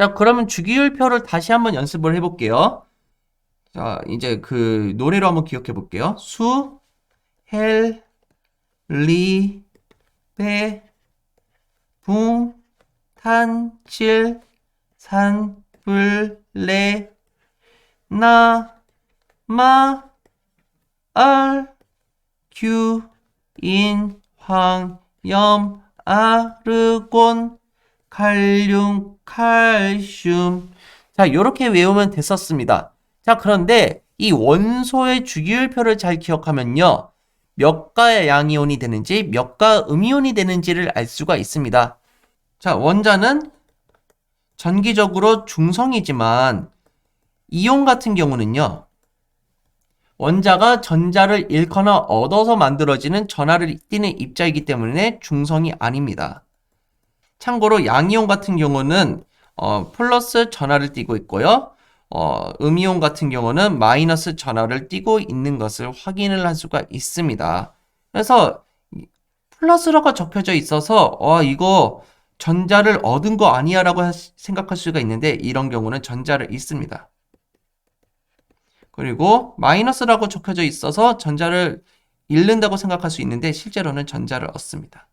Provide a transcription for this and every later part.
자, 그러면 주기율표를 다시 한번 연습을 해볼게요. 자, 이제 그 노래로 한번 기억해 볼게요. 수, 헬, 리, 베, 붕, 탄, 칠, 산, 불, 레, 나, 마, 알, 규, 인, 황, 염, 아르곤, 칼륨, 칼슘. 자, 이렇게 외우면 됐었습니다. 자, 그런데 이 원소의 주기율표를 잘 기억하면요. 몇 가의 양이온이 되는지, 몇 가 음이온이 되는지를 알 수가 있습니다. 자, 원자는 전기적으로 중성이지만, 이온 같은 경우는요. 원자가 전자를 잃거나 얻어서 만들어지는 전하를 띠는 입자이기 때문에 중성이 아닙니다. 참고로 양이온 같은 경우는 어, 플러스 전하를 띠고 있고요. 어, 음이온 같은 경우는 마이너스 전하를 띠고 있는 것을 확인을 할 수가 있습니다. 그래서 플러스라고 적혀져 있어서 어, 이거 전자를 얻은 거 아니야 라고 생각할 수가 있는데 이런 경우는 전자를 잃습니다. 그리고 마이너스라고 적혀져 있어서 전자를 잃는다고 생각할 수 있는데 실제로는 전자를 얻습니다.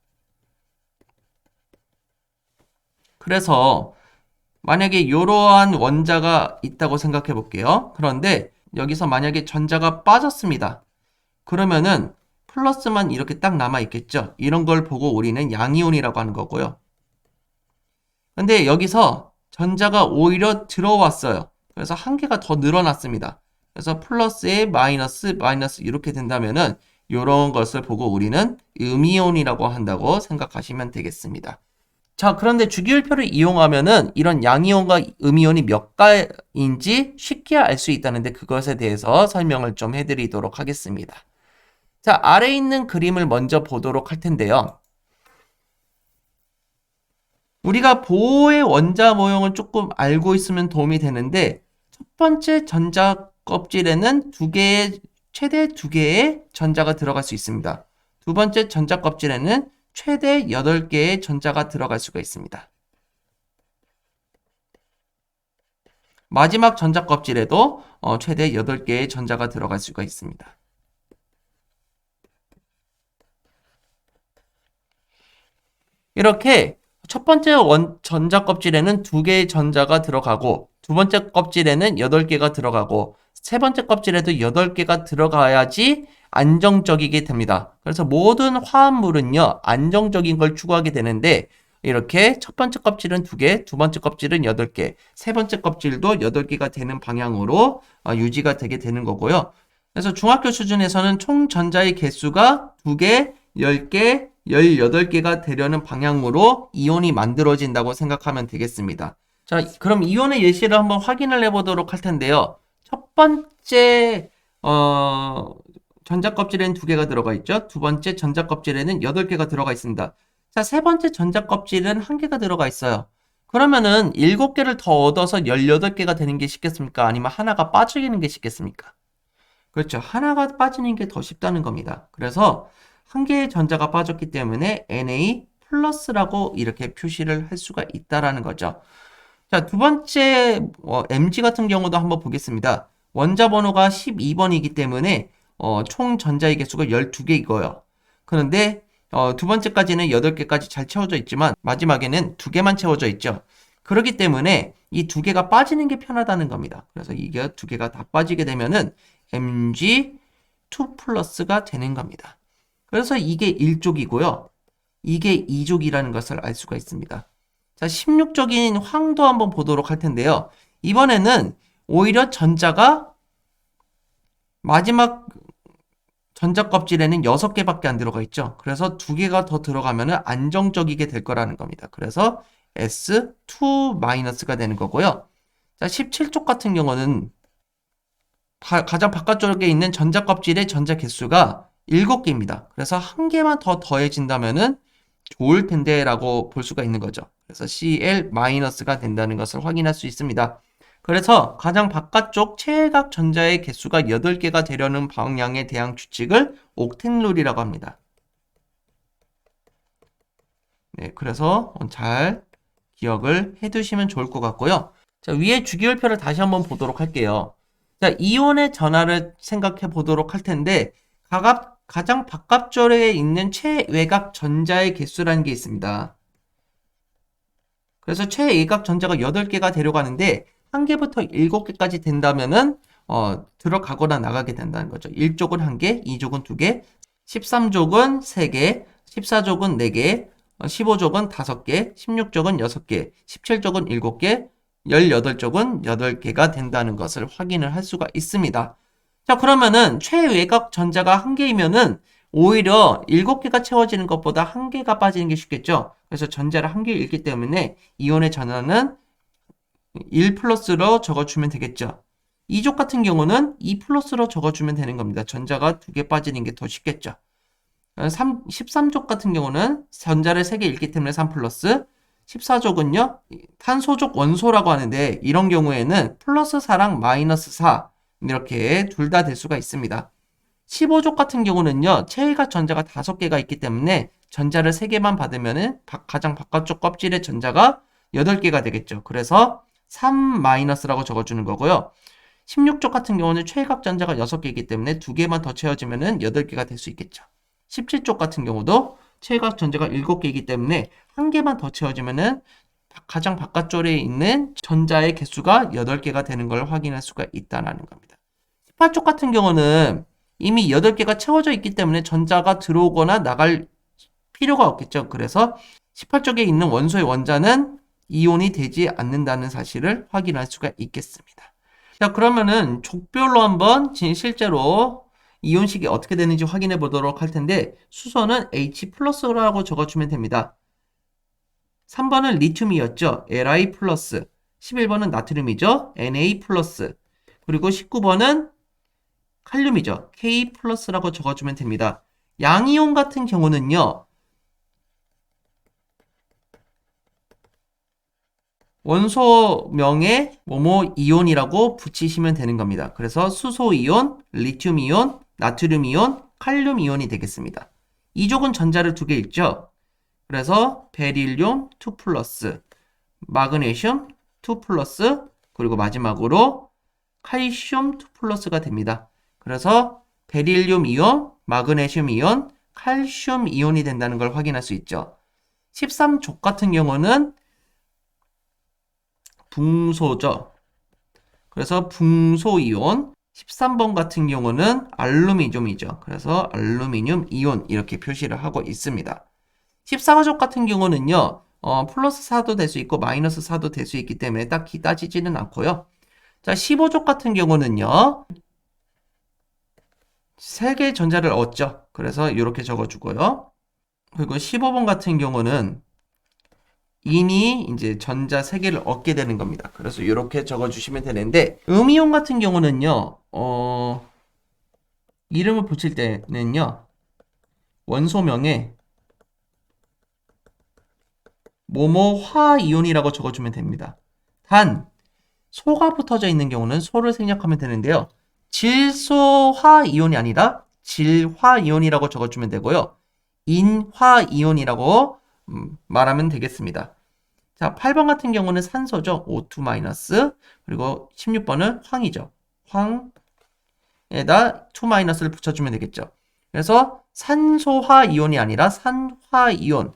그래서 만약에 이러한 원자가 있다고 생각해 볼게요. 그런데 여기서 만약에 전자가 빠졌습니다. 그러면은 플러스만 이렇게 딱 남아 있겠죠. 이런 걸 보고 우리는 양이온이라고 하는 거고요. 근데 여기서 전자가 오히려 들어왔어요. 그래서 한 개가 더 늘어났습니다. 그래서 플러스에 마이너스, 마이너스 이렇게 된다면은 이런 것을 보고 우리는 음이온이라고 한다고 생각하시면 되겠습니다. 자, 그런데 주기율표를 이용하면은 이런 양이온과 음이온이 몇 가인지 쉽게 알 수 있다는데 그것에 대해서 설명을 좀 해드리도록 하겠습니다. 자, 아래 있는 그림을 먼저 보도록 할 텐데요. 우리가 보호의 원자 모형을 조금 알고 있으면 도움이 되는데 첫 번째 전자 껍질에는 두 개의 최대 두 개의 전자가 들어갈 수 있습니다. 두 번째 전자 껍질에는 최대 8개의 전자가 들어갈 수가 있습니다. 마지막 전자 껍질에도 어, 최대 8개의 전자가 들어갈 수가 있습니다. 이렇게 첫 번째 원, 전자 껍질에는 두 개의 전자가 들어가고 두 번째 껍질에는 8개가 들어가고 세 번째 껍질에도 8개가 들어가야지 안정적이게 됩니다. 그래서 모든 화합물은요, 안정적인 걸 추구하게 되는데, 이렇게 첫 번째 껍질은 2개, 두 번째 껍질은 8개, 세 번째 껍질도 8개가 되는 방향으로 어, 유지가 되게 되는 거고요. 그래서 중학교 수준에서는 총 전자의 개수가 2개, 10개, 18개가 되려는 방향으로 이온이 만들어진다고 생각하면 되겠습니다. 자, 그럼 이온의 예시를 한번 확인을 해보도록 할 텐데요. 첫 번째 어, 전자 껍질에는 두 개가 들어가 있죠. 두 번째 전자 껍질에는 여덟 개가 들어가 있습니다. 자, 세 번째 전자 껍질은 한 개가 들어가 있어요. 그러면은 일곱 개를 더 얻어서 열여덟 개가 되는 게 쉽겠습니까? 아니면 하나가 빠지는 게 쉽겠습니까? 그렇죠. 하나가 빠지는 게 더 쉽다는 겁니다. 그래서 한 개의 전자가 빠졌기 때문에 Na 플러스라고 이렇게 표시를 할 수가 있다라는 거죠. 자, 두 번째 어, Mg 같은 경우도 한번 보겠습니다. 원자 번호가 12번이기 때문에 어, 총 전자의 개수가 12개이고요. 그런데 어, 두 번째까지는 8개까지 잘 채워져 있지만 마지막에는 두 개만 채워져 있죠. 그렇기 때문에 이 두 개가 빠지는 게 편하다는 겁니다. 그래서 이게 두 개가 다 빠지게 되면은 Mg2 플러스가 되는 겁니다. 그래서 이게 1족이고요. 이게 2족이라는 것을 알 수가 있습니다. 자, 16적인 황도 한번 보도록 할 텐데요. 이번에는 오히려 전자가 마지막 전자 껍질에는 6개밖에 안 들어가 있죠. 그래서 2개가 더 들어가면 안정적이게 될 거라는 겁니다. 그래서 S2-가 되는 거고요. 자, 17쪽 같은 경우는 바, 가장 바깥쪽에 있는 전자 껍질의 전자 개수가 7개입니다. 그래서 한 개만 더 더해진다면은 좋을 텐데라고 볼 수가 있는 거죠. 그래서 Cl-가 된다는 것을 확인할 수 있습니다. 그래서 가장 바깥쪽 최외각 전자의 개수가 8개가 되려는 방향에 대한 규칙을 옥텐룰이라고 합니다. 네, 그래서 잘 기억을 해두시면 좋을 것 같고요. 자, 위에 주기율표를 다시 한번 보도록 할게요. 자, 이온의 전하를 생각해 보도록 할 텐데, 가갑, 가장 바깥쪽에 있는 최외곽 전자의 개수라는 게 있습니다. 그래서 최외곽 전자가 8개가 데려가는데, 1개부터 7개까지 된다면은, 어, 들어가거나 나가게 된다는 거죠. 1족은 1개, 2족은 2개, 13족은 3개, 14족은 4개, 15족은 5개, 16족은 6개, 17족은 7개, 18쪽은 8개가 된다는 것을 확인을 할 수가 있습니다. 자, 그러면은 최외곽 전자가 1개이면은 오히려 7개가 채워지는 것보다 1개가 빠지는 게 쉽겠죠? 그래서 전자를 1개 읽기 때문에 이온의 전하는 1 플러스로 적어주면 되겠죠? 2족 같은 경우는 2 플러스로 적어주면 되는 겁니다. 전자가 2개 빠지는 게 더 쉽겠죠? 3, 13족 같은 경우는 전자를 3개 읽기 때문에 3 플러스, 14족은요, 탄소족 원소라고 하는데, 이런 경우에는 플러스 4랑 마이너스 4, 이렇게 둘 다 될 수가 있습니다. 15족 같은 경우는요, 체외각 전자가 5개가 있기 때문에 전자를 3개만 받으면은 가장 바깥쪽 껍질의 전자가 8개가 되겠죠. 그래서 3 마이너스라고 적어주는 거고요. 16족 같은 경우는 최외각 전자가 6개이기 때문에 2개만 더 채워지면은 8개가 될 수 있겠죠. 17쪽 같은 경우도 최각 전자가 7개이기 때문에 한 개만 더 채워지면은 가장 바깥쪽에 있는 전자의 개수가 8개가 되는 걸 확인할 수가 있다는 겁니다. 18쪽 같은 경우는 이미 8개가 채워져 있기 때문에 전자가 들어오거나 나갈 필요가 없겠죠. 그래서 18쪽에 있는 원소의 원자는 이온이 되지 않는다는 사실을 확인할 수가 있겠습니다. 자, 그러면은 족별로 한번 실제로 이온식이 어떻게 되는지 확인해 보도록 할 텐데 수소는 H 플러스라고 적어주면 됩니다. 3번은 리튬이었죠. Li 플러스 11번은 나트륨이죠. Na 플러스 그리고 19번은 칼륨이죠. K 플러스라고 적어주면 됩니다. 양이온 같은 경우는요. 원소명에 뭐뭐 이온이라고 붙이시면 되는 겁니다. 그래서 수소 이온, 리튬 이온, 나트륨 이온, 칼륨 이온이 되겠습니다. 이족은 전자를 두 개 있죠. 그래서 베릴륨 2 플러스, 마그네슘 2 플러스, 그리고 마지막으로 칼슘 2 플러스가 됩니다. 그래서 베릴륨 이온, 마그네슘 이온, 칼슘 이온이 된다는 걸 확인할 수 있죠. 13족 같은 경우는 붕소죠. 그래서 붕소 이온, 13번 같은 경우는 알루미늄이죠. 그래서 알루미늄 이온 이렇게 표시를 하고 있습니다. 14가족 같은 경우는요. 어, 플러스 4도 될 수 있고 마이너스 4도 될 수 있기 때문에 딱히 따지지는 않고요. 자, 15족 같은 경우는요. 3개의 전자를 얻죠. 그래서 이렇게 적어주고요. 그리고 15번 같은 경우는 인이 이제 전자 3개를 얻게 되는 겁니다. 그래서 이렇게 적어주시면 되는데 음이온 같은 경우는요. 어, 이름을 붙일 때는요. 원소명에 뭐뭐 화이온이라고 적어주면 됩니다. 단 소가 붙어져 있는 경우는 소를 생략하면 되는데요. 질소화 이온이 아니라 질화 이온이라고 적어주면 되고요. 인화 이온이라고 음, 말하면 되겠습니다. 자, 8번 같은 경우는 산소죠. O2- 그리고 16번은 황이죠. 황에다 2-를 붙여주면 되겠죠. 그래서 산소화 이온이 아니라 산화 이온,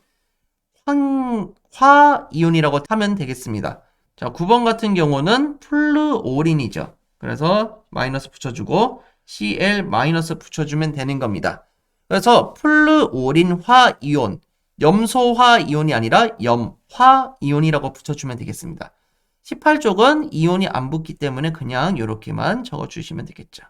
황화 이온이라고 하면 되겠습니다. 자, 9번 같은 경우는 플루오린이죠. 그래서 마이너스 붙여주고 Cl 마이너스 붙여주면 되는 겁니다. 그래서 플루오린화 이온, 염소화 이온이 아니라 염화 이온이라고 붙여주면 되겠습니다. 18쪽은 이온이 안 붙기 때문에 그냥 이렇게만 적어주시면 되겠죠.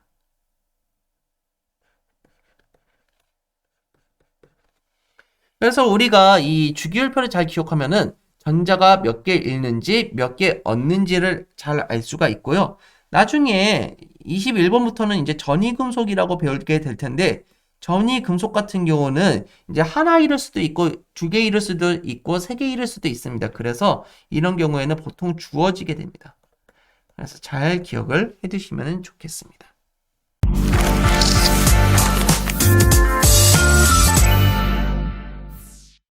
그래서 우리가 이 주기율표를 잘 기억하면은 전자가 몇 개 읽는지 몇 개 얻는지를 잘 알 수가 있고요. 나중에 21번부터는 이제 전이금속이라고 배우게 될 텐데 전이 금속 같은 경우는 이제 하나 잃을 수도 있고 두 개 잃을 수도 있고 세 개 잃을 수도 있습니다. 그래서 이런 경우에는 보통 주어지게 됩니다. 그래서 잘 기억을 해두시면 좋겠습니다.